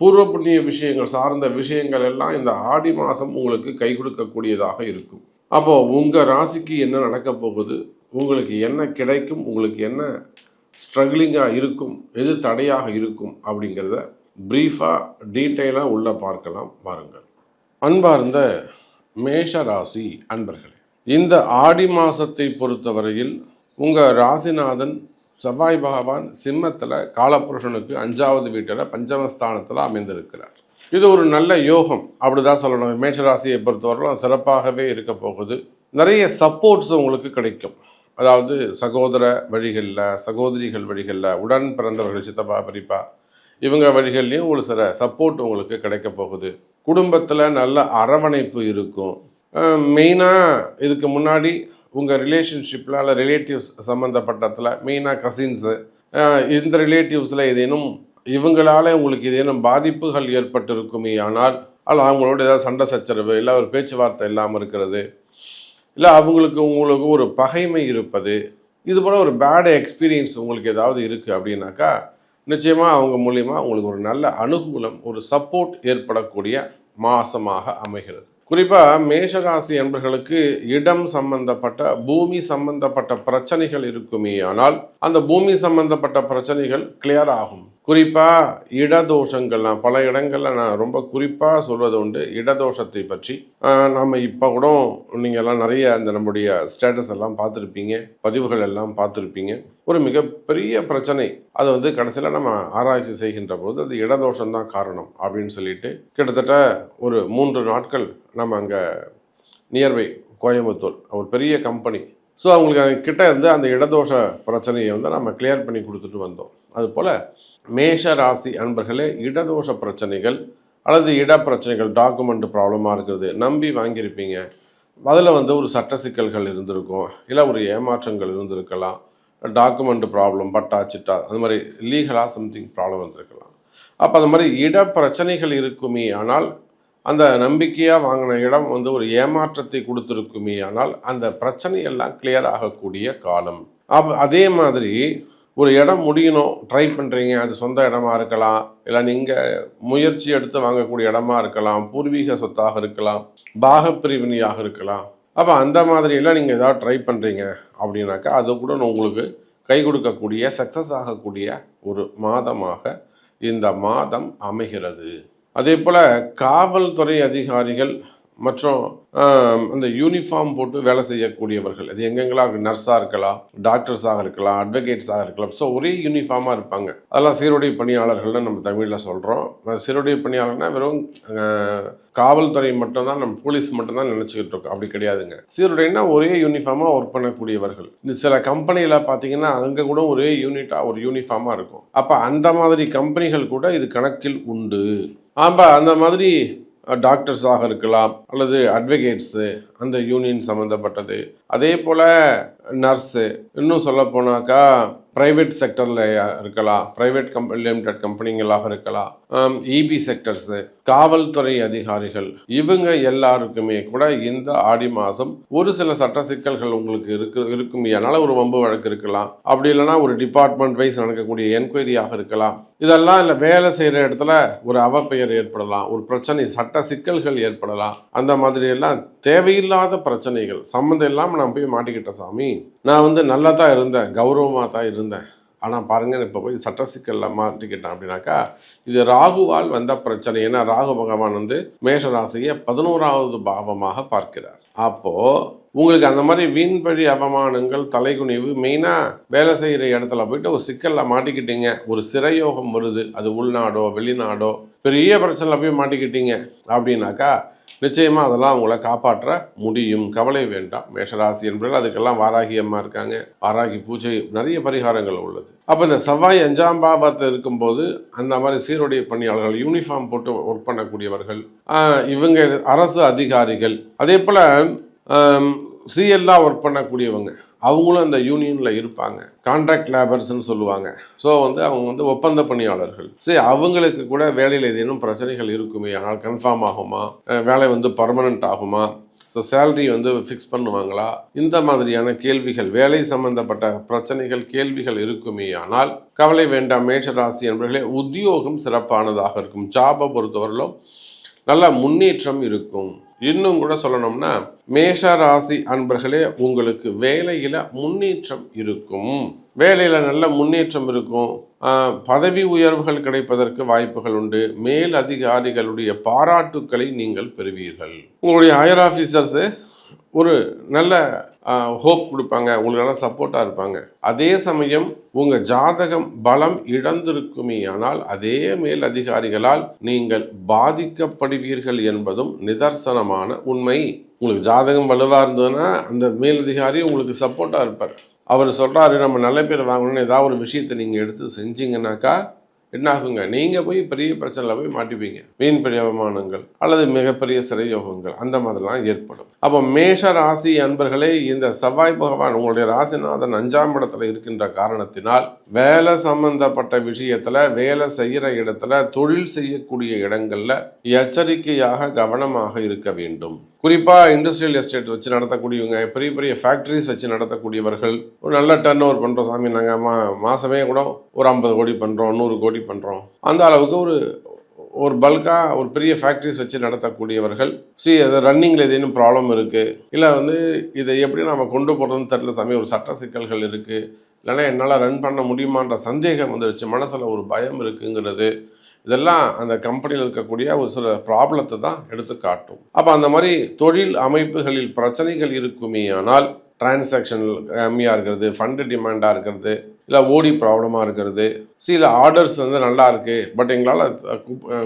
பூர்வ புண்ணிய விஷயங்கள் சார்ந்த விஷயங்கள் எல்லாம் இந்த ஆடி மாதம் உங்களுக்கு கை கொடுக்கக்கூடியதாக இருக்கும். அப்போ உங்கள் ராசிக்கு என்ன நடக்க போகுது? உங்களுக்கு என்ன கிடைக்கும்? உங்களுக்கு என்ன ஸ்ட்ரகிளிங்காக இருக்கும்? எது தடையாக இருக்கும்? அப்படிங்கிறத ப்ரீஃபாக டீட்டெயிலாக உள்ள பார்க்கலாம். பாருங்கள் அன்பார்ந்த மேஷ ராசி அன்பர்களே இந்த ஆடி மாதத்தை பொறுத்தவரையில் உங்கள் ராசிநாதன் செவ்வாய் பகவான் சிம்மத்தில் காலபுருஷனுக்கு அஞ்சாவது வீட்டில் பஞ்சமஸ்தானத்தில் அமைந்திருக்கிறார். இது ஒரு நல்ல யோகம். அப்படிதான் சொல்லணும். மேஷராசியை பொறுத்தவரையிலும் சிறப்பாகவே இருக்க போகுது. நிறைய சப்போர்ட்ஸ் உங்களுக்கு கிடைக்கும். அதாவது சகோதர வழிகளில் சகோதரிகள் வழிகளில் உடன் பிறந்தவர்கள் சித்தப்பா பெரியப்பா இவங்க வழிகள்லையும் ஒரு சில சப்போர்ட் உங்களுக்கு கிடைக்க போகுது. குடும்பத்தில் நல்ல அரவணைப்பு இருக்கும். மெயினாக இதுக்கு முன்னாடி உங்கள் ரிலேஷன்ஷிப்பில் அல்ல ரிலேட்டிவ்ஸ் சம்மந்தப்பட்டத்தில் மெயினாக கசின்ஸு இந்த ரிலேட்டிவ்ஸில் ஏதேனும் இவங்களால உங்களுக்கு ஏதேனும் பாதிப்புகள் ஏற்பட்டிருக்குமே ஆனால் அல்ல அவங்களோட ஏதாவது சண்டை சச்சரவு இல்லை ஒரு பேச்சுவார்த்தை இல்லாமல் இருக்கிறது இல்லை அவங்களுக்கு உங்களுக்கு ஒரு பகைமை இருப்பது இது போல் ஒரு பேட் எக்ஸ்பீரியன்ஸ் உங்களுக்கு ஏதாவது இருக்குது அப்படின்னாக்கா நிச்சயமாக அவங்க மூலியமாக உங்களுக்கு ஒரு நல்ல அனுகூலம் ஒரு சப்போர்ட் ஏற்படக்கூடிய மாசமாக அமைகிறது. குறிப்பாக மேஷராசி என்பர்களுக்கு இடம் சம்பந்தப்பட்ட பூமி சம்பந்தப்பட்ட பிரச்சனைகள் இருக்குமே ஆனால் அந்த பூமி சம்பந்தப்பட்ட பிரச்சனைகள் கிளியர் ஆகும். குறிப்பாக இடதோஷங்கள்லாம் பல இடங்களில் நான் ரொம்ப குறிப்பாக சொல்வது உண்டு. இடதோஷத்தை பற்றி. நம்ம இப்போ கூட நீங்கள் எல்லாம் நிறைய அந்த நம்முடைய ஸ்டேட்டஸ் எல்லாம் பார்த்துருப்பீங்க. பதிவுகள் எல்லாம் பார்த்துருப்பீங்க. ஒரு மிகப்பெரிய பிரச்சனை. அது வந்து கடைசியில் நம்ம ஆராய்ச்சி செய்கின்ற போது அது இடதோஷம் தான் காரணம் அப்படின்னு சொல்லிட்டு கிட்டத்தட்ட ஒரு மூன்று நாட்கள் நம்ம அங்கே நியர்பை கோயம்புத்தூர் ஒரு பெரிய கம்பெனி. ஸோ அவங்களுக்கு அங்க கிட்ட இருந்து அந்த இடதோஷ பிரச்சனையை வந்து நம்ம கிளியர் பண்ணி கொடுத்துட்டு வந்தோம். அதுபோல் மேஷ ராசி அன்பர்களே இடதோஷ பிரச்சனைகள் அல்லது இட பிரச்சனைகள் டாக்குமெண்ட் ப்ராப்ளமாக இருக்கிறது. நம்பி வாங்கியிருப்பீங்க. அதில் வந்து ஒரு சட்ட சிக்கல்கள் இருந்திருக்கும். இல்லை ஒரு ஏமாற்றங்கள் இருந்திருக்கலாம். டாக்குமெண்ட் ப்ராப்ளம் பட்டா சிட்டா அது மாதிரி லீகலாக சம்திங் ப்ராப்ளம் வந்திருக்கலாம். அப்போ அந்த மாதிரி இட பிரச்சனைகள் இருக்குமே ஆனால் அந்த நம்பிக்கையாக வாங்கின இடம் வந்து ஒரு ஏமாற்றத்தை கொடுத்துருக்குமே ஆனால் அந்த பிரச்சனையெல்லாம் கிளியர் ஆகக்கூடிய காலம். அப் அதே மாதிரி ஒரு இடம் முடியணும் ட்ரை பண்ணுறீங்க அது சொந்த இடமா இருக்கலாம் இல்லை நீங்கள் முயற்சி எடுத்து வாங்கக்கூடிய இடமா இருக்கலாம் பூர்வீக சொத்தாக இருக்கலாம் பாகப்பிரிவினையாக இருக்கலாம். அப்போ அந்த மாதிரியெல்லாம் நீங்கள் ஏதாவது ட்ரை பண்ணுறீங்க அப்படின்னாக்கா அது கூட உங்களுக்கு கை கொடுக்கக்கூடிய சக்ஸஸ் ஆகக்கூடிய ஒரு மாதமாக இந்த மாதம் அமைகிறது. அதே போல் காவல்துறை அதிகாரிகள் மற்றும் அந்த யூனிஃபார்ம் போட்டு வேலை செய்யக்கூடியவர்கள். அது எங்கெங்கெல்லாம் நர்ஸாக இருக்கலாம் டாக்டர்ஸாக இருக்கலாம் அட்வொகேட்ஸாக இருக்கலாம். ஸோ ஒரே யூனிஃபார்மாக இருப்பாங்க. அதெல்லாம் சீருடை பணியாளர்கள்னு நம்ம தமிழில் சொல்கிறோம் சீருடை பணியாளர்னால் வெறும் காவல்துறை மட்டும்தான் நம்ம போலீஸ் மட்டும்தான் நினச்சிக்கிட்டு இருக்கோம். அப்படி கிடையாதுங்க. சீருடைனா ஒரே யூனிஃபார்மாக ஒர்க் பண்ணக்கூடியவர்கள். இந்த சில கம்பெனியில் பார்த்தீங்கன்னா அங்கே கூட ஒரே யூனிட்டாக ஒரு யூனிஃபார்மாக இருக்கும். அப்போ அந்த மாதிரி கம்பெனிகள் கூட இது கணக்கில் உண்டு. ஆமாம் அந்த மாதிரி டாக்டர்ஸாக இருக்கலாம் அல்லது அட்வொகேட்ஸு அந்த யூனியன் சம்மந்தப்பட்டது அதே போல் நர்ஸு இன்னும் சொல்ல போனாக்கா ப்ரைவேட் செக்டரில் இருக்கலாம். ப்ரைவேட் கம்பெனி லிமிடெட் கம்பெனிங்களாக இருக்கலாம். இபி செக்டர்ஸு காவல்துறை அதிகாரிகள் இவங்க எல்லாருக்குமே கூட இந்த ஆடி மாதம் ஒரு சில சட்ட சிக்கல்கள் உங்களுக்கு இருக்கு இருக்கும். அதனால ஒரு வம்பு வழக்கு இருக்கலாம். அப்படி இல்லைன்னா ஒரு டிபார்ட்மெண்ட் வைஸ் நடக்கக்கூடிய என்கொயரியாக இருக்கலாம். இதெல்லாம் இல்லை வேலை செய்கிற இடத்துல ஒரு அவப்பெயர் ஏற்படலாம். ஒரு பிரச்சனை சட்ட சிக்கல்கள் ஏற்படலாம். அந்த மாதிரி எல்லாம் தேவையில்லாத பிரச்சனைகள். சம்மந்தம் இல்லாமல் நான் போய் மாட்டிக்கிட்டேன் சாமி. நான் வந்து நல்லா தான் இருந்தேன் கௌரவமாக தான் இருந்தேன். ஆனால் பாருங்கள் இப்போ போய் சட்ட சிக்கலில் மாட்டிக்கிட்டேன் அப்படின்னாக்கா இது ராகுவால் வந்த பிரச்சனை. ஏன்னா ராகு பகவான் வந்து மேஷ ராசியை பதினோராவது பாவமாக பார்க்கிறார். அப்போது உங்களுக்கு அந்த மாதிரி வீண்பழி அவமானங்கள் தலைகுனிவு மெயினாக வேலை செய்கிற இடத்துல போயிட்டு ஒரு சிக்கலில் மாட்டிக்கிட்டீங்க. ஒரு சிறையோகம் வருது. அது உள்நாடோ வெளிநாடோ பெரிய பிரச்சனையில் போய் மாட்டிக்கிட்டீங்க. அப்படின்னாக்கா நிச்சயமாக அதெல்லாம் அவங்கள காப்பாற்ற முடியும். கவலை வேண்டாம். மேஷராசி என்பவர்கள் அதுக்கெல்லாம் வாராகி அம்மா இருக்காங்க. வாராகி பூஜை நிறைய பரிகாரங்கள் உள்ளது. அப்போ இந்த செவ்வாய் அஞ்சாம் பாபத்தில் இருக்கும்போது அந்த மாதிரி சீருடை பணியாளர்கள் யூனிஃபார்ம் போட்டு ஒர்க் பண்ணக்கூடியவர்கள் இவங்க அரசு அதிகாரிகள் அதே போல் சிஎல்லாக ஒர்க் பண்ணக்கூடியவங்க அவங்களும் அந்த யூனியனில் இருப்பாங்க. கான்ட்ராக்ட் லேபர்ஸ்ன்னு சொல்லுவாங்க. ஸோ வந்து அவங்க வந்து ஒப்பந்த பணியாளர்கள். சரி அவங்களுக்கு கூட வேலையில் ஏதேனும் பிரச்சனைகள் இருக்குமே ஆனால் கன்ஃபார்ம் ஆகுமா? வேலை வந்து பர்மனண்ட் ஆகுமா? ஸோ சேலரி வந்து ஃபிக்ஸ் பண்ணுவாங்களா? இந்த மாதிரியான கேள்விகள் வேலை சம்பந்தப்பட்ட பிரச்சனைகள் கேள்விகள் இருக்குமே ஆனால் கவலை வேண்டாம் மேஷராசி என்பர்களே உத்தியோகம் சிறப்பானதாக இருக்கும். ஜாபை பொறுத்தவரையிலும் நல்ல முன்னேற்றம் இருக்கும். இன்னும் கூட சொல்லணும்னா மேஷ ராசி அன்பர்களே உங்களுக்கு வேலையில முன்னேற்றம் இருக்கும். வேலையில நல்ல முன்னேற்றம் இருக்கும். பதவி உயர்வுகள் கிடைப்பதற்கு வாய்ப்புகள் உண்டு. மேல் அதிகாரிகளுடைய பாராட்டுக்களை நீங்கள் பெறுவீர்கள். உங்களுடைய ஹையர் ஆஃபீஸர்ஸு ஒரு நல்ல ஹோப் கொடுப்பாங்க உங்களுக்கு சப்போர்ட்டாக இருப்பாங்க. அதே சமயம் உங்கள் ஜாதகம் பலம் இழந்திருக்குமே ஆனால் அதே மேல் அதிகாரிகளால் நீங்கள் பாதிக்கப்படுவீர்கள் என்பதும் நிதர்சனமான உண்மை. உங்களுக்கு ஜாதகம் வலுவாக இருந்ததுன்னா அந்த மேலதிகாரி உங்களுக்கு சப்போர்ட்டாக இருப்பார். அவர் சொல்கிறாரு நம்ம நல்ல பேர் வாங்கணும்னு ஏதாவது ஒரு விஷயத்தை நீங்கள் எடுத்து செஞ்சீங்கன்னாக்கா என்னாகுங்க? நீங்கள் போய் பெரிய பிரச்சனையில் போய் மாட்டிப்பீங்க. வீண் பெரிய அவமானங்கள் அல்லது மிகப்பெரிய சிறை யோகங்கள் அந்த மாதிரிலாம் ஏற்படும். அப்போ மேஷ ராசி அன்பர்களே இந்த செவ்வாய் பகவான் உங்களுடைய ராசிநாதன் அஞ்சாம் இடத்துல இருக்கின்ற காரணத்தினால் வேலை சம்பந்தப்பட்ட விஷயத்துல வேலை செய்கிற இடத்துல தொழில் செய்யக்கூடிய இடங்கள்ல எச்சரிக்கையாக கவனமாக இருக்க வேண்டும். குறிப்பாக இண்டஸ்ட்ரியல் எஸ்டேட் வச்சு நடத்தக்கூடியவங்க பெரிய பெரிய ஃபேக்ட்ரிஸ் வச்சு நடத்தக்கூடியவர்கள் ஒரு நல்ல டர்ன் ஓவர் பண்ணுறோம் சாமி நாங்கள் மா மாதமே கூட ஒரு ஐம்பது கோடி பண்ணுறோம் நூறு கோடி பண்ணுறோம் அந்த அளவுக்கு ஒரு ஒரு பல்காக ஒரு பெரிய ஃபேக்ட்ரிஸ் வச்சு நடத்தக்கூடியவர்கள். சி அது ரன்னிங்கில் ஏதேனும் ப்ராப்ளம் இருக்குது இல்லை வந்து இதை எப்படி நம்ம கொண்டு போகிறதுன்னு தெரியல சாமி ஒரு சட்ட சிக்கல்கள் இருக்குது இல்லைன்னா என்னால் ரன் பண்ண முடியுமான்ற சந்தேகம் வந்துருச்சு. மனசில் ஒரு பயம் இருக்குங்கிறது. இதெல்லாம் அந்த கம்பெனியில் இருக்கக்கூடிய ஒரு சில ப்ராப்ளத்தை தான் எடுத்து காட்டும். அப்போ அந்த மாதிரி தொழில் அமைப்புகளில் பிரச்சனைகள் இருக்குமே ஆனால் டிரான்சாக்ஷன் கம்மியாக இருக்கிறது ஃபண்டு டிமாண்டாக இருக்கிறது இல்லை ஓடி ப்ராப்ளமாக இருக்கிறது. சில ஆர்டர்ஸ் வந்து நல்லா இருக்குது பட் எங்களால்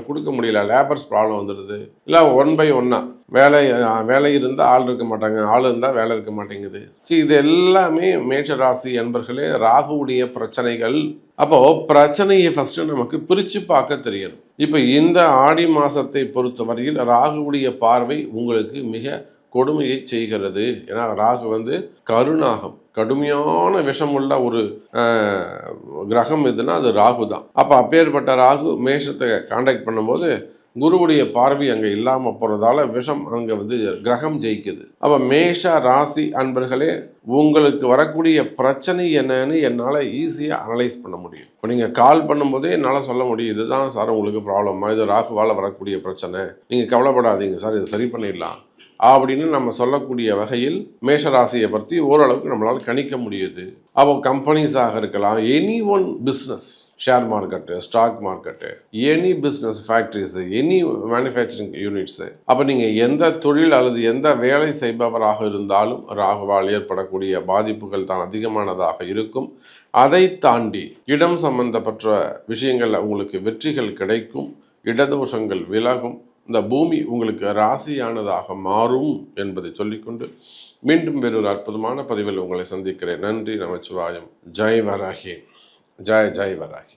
கொடுக்க முடியல. லேபர்ஸ் ப்ராப்ளம் வந்துடுது. இல்லை ஒன் பை ஒன்னாக வேலை வேலை இருந்தால் ஆள் இருக்க மாட்டாங்க ஆள் இருந்தால் வேலை இருக்க மாட்டேங்குது. சி இது எல்லாமே மேஷ ராசி என்பர்களே ராகுவுடைய பிரச்சனைகள். அப்போ பிரச்சனையை ஃபர்ஸ்ட் நமக்கு பிரித்து பார்க்க தெரியணும். இப்போ இந்த ஆடி மாசத்தை பொறுத்தவரையில் ராகுவுடைய பார்வை உங்களுக்கு மிக கொடுமையை செய்கிறது. ஏன்னா ராகு வந்து கருணாகம் கடுமையான விஷமுள்ள ஒரு கிரகம் இதுன்னா அது ராகு தான் அப்போ அப்பேற்பட்ட ராகு மேஷத்தை காண்டாக்ட் பண்ணும்போது குருவுடைய பார்வை அங்கே இல்லாமல் போகிறதால விஷம் அங்கே வந்து கிரகம் ஜெயிக்குது. அப்போ மேஷ ராசி அன்பர்களே உங்களுக்கு வரக்கூடிய பிரச்சனை என்னன்னு என்னால் ஈஸியாக அனலைஸ் பண்ண முடியும். இப்போ நீங்கள் கால் பண்ணும்போதே என்னால் சொல்ல முடியும். இதுதான் சார் உங்களுக்கு ப்ராப்ளமாக இது ராகுவால் வரக்கூடிய பிரச்சனை. நீங்கள் கவலைப்படாதீங்க. சார் இது சரி பண்ணிடலாம். அப்படின்னு நம்ம சொல்லக்கூடிய வகையில் மேஷராசியை பற்றி ஓரளவுக்கு நம்மளால் கணிக்க முடியுது. அப்போ கம்பெனிஸாக இருக்கலாம் any one business share market stock market any business factories any manufacturing units அப்போ நீங்கள் எந்த தொழில் அல்லது எந்த வேலை செய்பவராக இருந்தாலும் ராகுவால் ஏற்படக்கூடிய பாதிப்புகள் தான் அதிகமானதாக இருக்கும். அதை தாண்டி இடம் சம்பந்தப்பட்ட விஷயங்களில் உங்களுக்கு வெற்றிகள் கிடைக்கும் இடதோஷங்கள் விலகும் இந்த பூமி உங்களுக்கு ராசியானதாக மாறும் என்பதை சொல்லிக்கொண்டு மீண்டும் வேறொரு அற்புதமான பதிவில் உங்களை சந்திக்கிறேன். நன்றி நமச்சிவாயம். ஜெய் வராகி. ஜெய் ஜெய் வராகி.